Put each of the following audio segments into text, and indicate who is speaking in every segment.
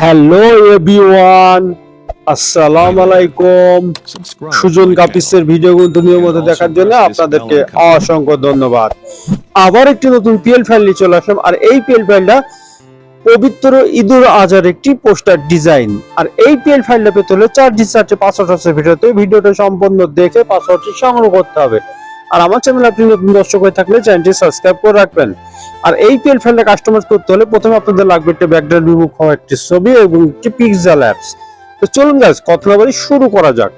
Speaker 1: Hello everyone আসসালামু আলাইকুম Sujan কাপিসের video কিন্তু নিয়মিত দেখার জন্য আপনাদেরকে অসংখ্য ধন্যবাদ। আবার একটি নতুন পিএল ফাইল নিয়ে চলে আসলাম। আর এই পিএল ফাইলটা পবিত্র ঈদুল আজহার একটি পোস্টার ডিজাইন আর এই পিএল ফাইলটা পেতে হলে চার ডি চারটে পাসওয়ার্ড আছে ভিডিওতে ভিডিওটা সম্পূর্ণ দেখে পাসওয়ার্ডটি সংগ্রহ করতে হবে। আর আমার চ্যানেল আপনি নতুন দর্শক হয়ে থাকলে চ্যানেলটি সাবস্ক্রাইব করে রাখবেন। আর এই পিএল ফাইলটা কাস্টমাইজ করতে হলে প্রথমে আপনাদের লাগবে একটা ব্যাকগ্রাউন্ড রিমুভ হওয়া একটি ছবি এবং একটি পিক্সেল অ্যাপস তো চলুন গাইস কথা না শুরু করা যাক।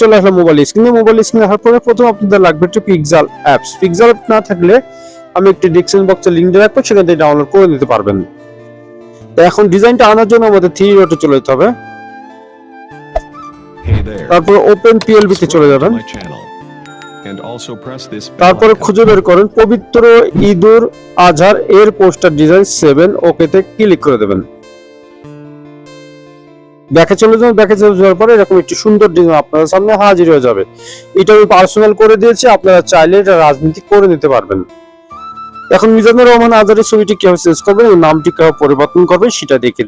Speaker 1: চলে আসলাম মোবাইল স্ক্রিনে মোবাইল স্ক্রিনে আসার পরে প্রথম আপনাদের লাগবে একটি পিক্সেল অ্যাপস পিক্সেল অ্যাপ না থাকলে আমি একটি ডিসক্রিপশন বক্সে লিংক দিয়ে রাখব, সেখান থেকে ডাউনলোড করে নিতে পারবেন। তো এখন ডিজাইনটা আনার জন্য আমাদের থ্রি ডটে চলে যেতে হবে। তারপর ওপেন পিএলবি তে চলে যাবেন। তারপরে খুঁজে বের করেন পবিত্র ঈদুর আজহার এর পোস্টার ডিজাইন সেভেন ওকেতে ক্লিক করে দেবেন। দেখে চলে যাবেন দেখে চলে যাওয়ার পরে এরকম একটি সুন্দর ডিজাইন আপনাদের সামনে হাজির হয়ে যাবে। এটা আমি পার্সোনাল করে দিয়েছি আপনারা চাইলে এটা রাজনীতি করে নিতে পারবেন। এখন মিজানুর রহমান আজারের ছবিটি কীভাবে চেঞ্জ করবেন নামটি কীভাবে পরিবর্তন করবে সেটা দেখে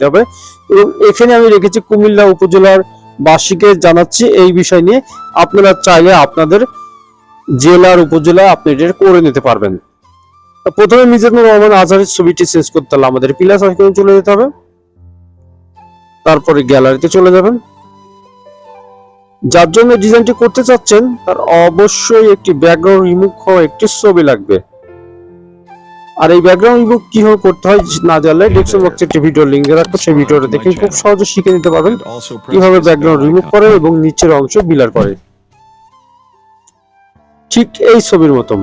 Speaker 1: এবং এখানে আমি রেখেছি কুমিল্লা উপজেলার বাসীকে জানাচ্ছি এই বিষয় নিয়ে। আপনারা চাইলে আপনাদের জেলার উপজেলা আপনি এটা করে নিতে পারবেন। প্রথমে মিজানুর রহমান আজহারের ছবিটি চেঞ্জ করতে হলে আমাদের প্লাস আইকনে চলে যেতে হবে। তারপরে গ্যালারিতে চলে যাবেন। যার জন্য ডিজাইনটি করতে চাচ্ছেন, তার অবশ্যই একটি ব্যাকগ্রাউন্ড রিমুভ হওয়া একটি ছবি লাগবে। আর এই ব্যাকগ্রাউন্ড রিমুভ কীভাবে করতে হয় না জানলে ডেস্কটপ বক্সে একটি ভিডিও লিংক রাখব সেই ভিডিওটা দেখে খুব সহজে শিখে নিতে পারবেন কীভাবে ব্যাকগ্রাউন্ড রিমুভ করে এবং নিচের অংশ বিলার করে। ঠিক এই ছবির মতন।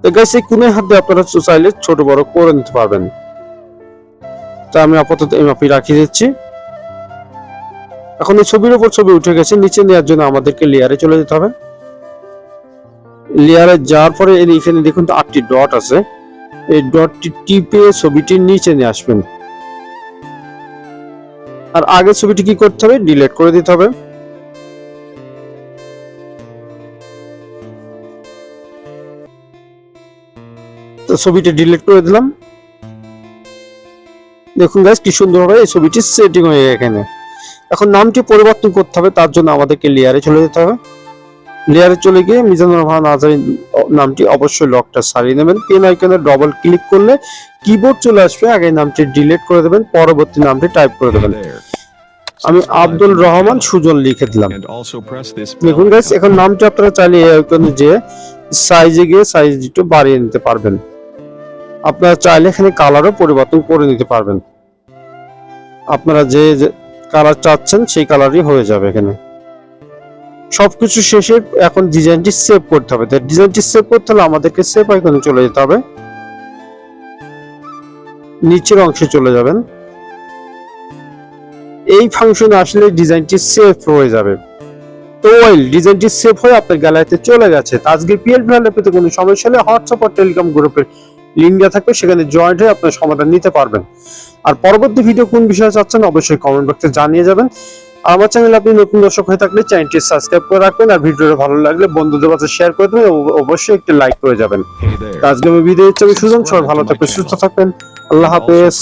Speaker 1: তো গাইস এই কোণের হাত আপনারা চাইলে ছোট বড় করে নিতে পারবেন। তা আমি আপাতত এই মাপি রাখিয়ে দিচ্ছি। এখন এই ছবির উপর ছবি উঠে গেছে, নিচে নেওয়ার জন্য আমাদেরকে লেয়ারে চলে যেতে হবে। লেয়ারে যাওয়ার পরে এখানে দেখুন তো আটটি ডট আছে। এই ডটটি টিপে ছবিটির নিচে নিয়ে আসবেন। আর আগে ছবিটি কি করতে হবে? ডিলিট করে দিতে হবে। তো ছবিটা ডিলিট করে দিলাম। দেখুন গাইস কি সুন্দরভাবে এই ছবিটি সেটিং হয়ে গেছে এখানে। এখন নামটি পরিবর্তন করতে হবে, তার জন্য আমাদেরকে লেয়ারে চলে যেতে হবে। লেয়ারে চলে গিয়ে মিজানুর রহমান আজহারি নামটি অবশ্যই লকটা সারিয়ে নেবেন। পেন আইকনে ডবল ক্লিক করলে কিবোর্ড চলে আসবে। আগে নামটি ডিলিট করে দেবেন পরবর্তী নামটি টাইপ করে দেবেন। আমি আব্দুল রহমান সুজন লিখে দিলাম। দেখুন গাইস এখন নামটি আপনারা চাইলে এই আইকনে যে সাইজে গিয়ে সাইজ একটু বাড়িয়ে নিতে পারবেন। আপনারা চাইলে এখানে কালারও পরিবর্তন করে নিতে পারবেন। আপনারা যে কালার চাচ্ছেন সেই কালারই হয়ে যাবে এখানে। সবকিছু শেষে এখন ডিজাইনটি সেভ করতে হবে। ডিজাইনটি সেভ করতে হলে আমাদেরকে সেভ আইকনে চলে যেতে হবে। নিচের অংশে চলে যাবেন। এই ফাংশনে আসলে ডিজাইনটি সেভ হয়ে যাবে। তো ওয়েল ডিজাইনটি সেভ হয়ে আপনার গ্যালারিতে চলে গেছে আজকে পিএল ফ্ল্যান্ডে পেতে কোনো সমস্যা হলে হোয়াটসঅ্যাপ আর টেলিকম গ্রুপের লিঙ্ক দেওয়া থাকবে, সেখানে জয়েন্ট হয়ে আপনার সমাধান নিতে পারবেন। আর পরবর্তী ভিডিও কোন বিষয়ে চাচ্ছেন, অবশ্যই কমেন্ট বক্সে জানিয়ে যাবেন। আমার চ্যানেল আপনি নতুন দর্শক হয়ে থাকলে চ্যানেলটি সাবস্ক্রাইব করে রাখবেন আর ভিডিওটা ভালো লাগলে বন্ধুদের কাছে শেয়ার করে দেবেন অবশ্যই একটি লাইক করে যাবেন। আজকে আমি ভিডিও ইচ্ছা সুজন সবাই ভালো থাকবেন সুস্থ থাকবেন। আল্লাহ হাফেজ।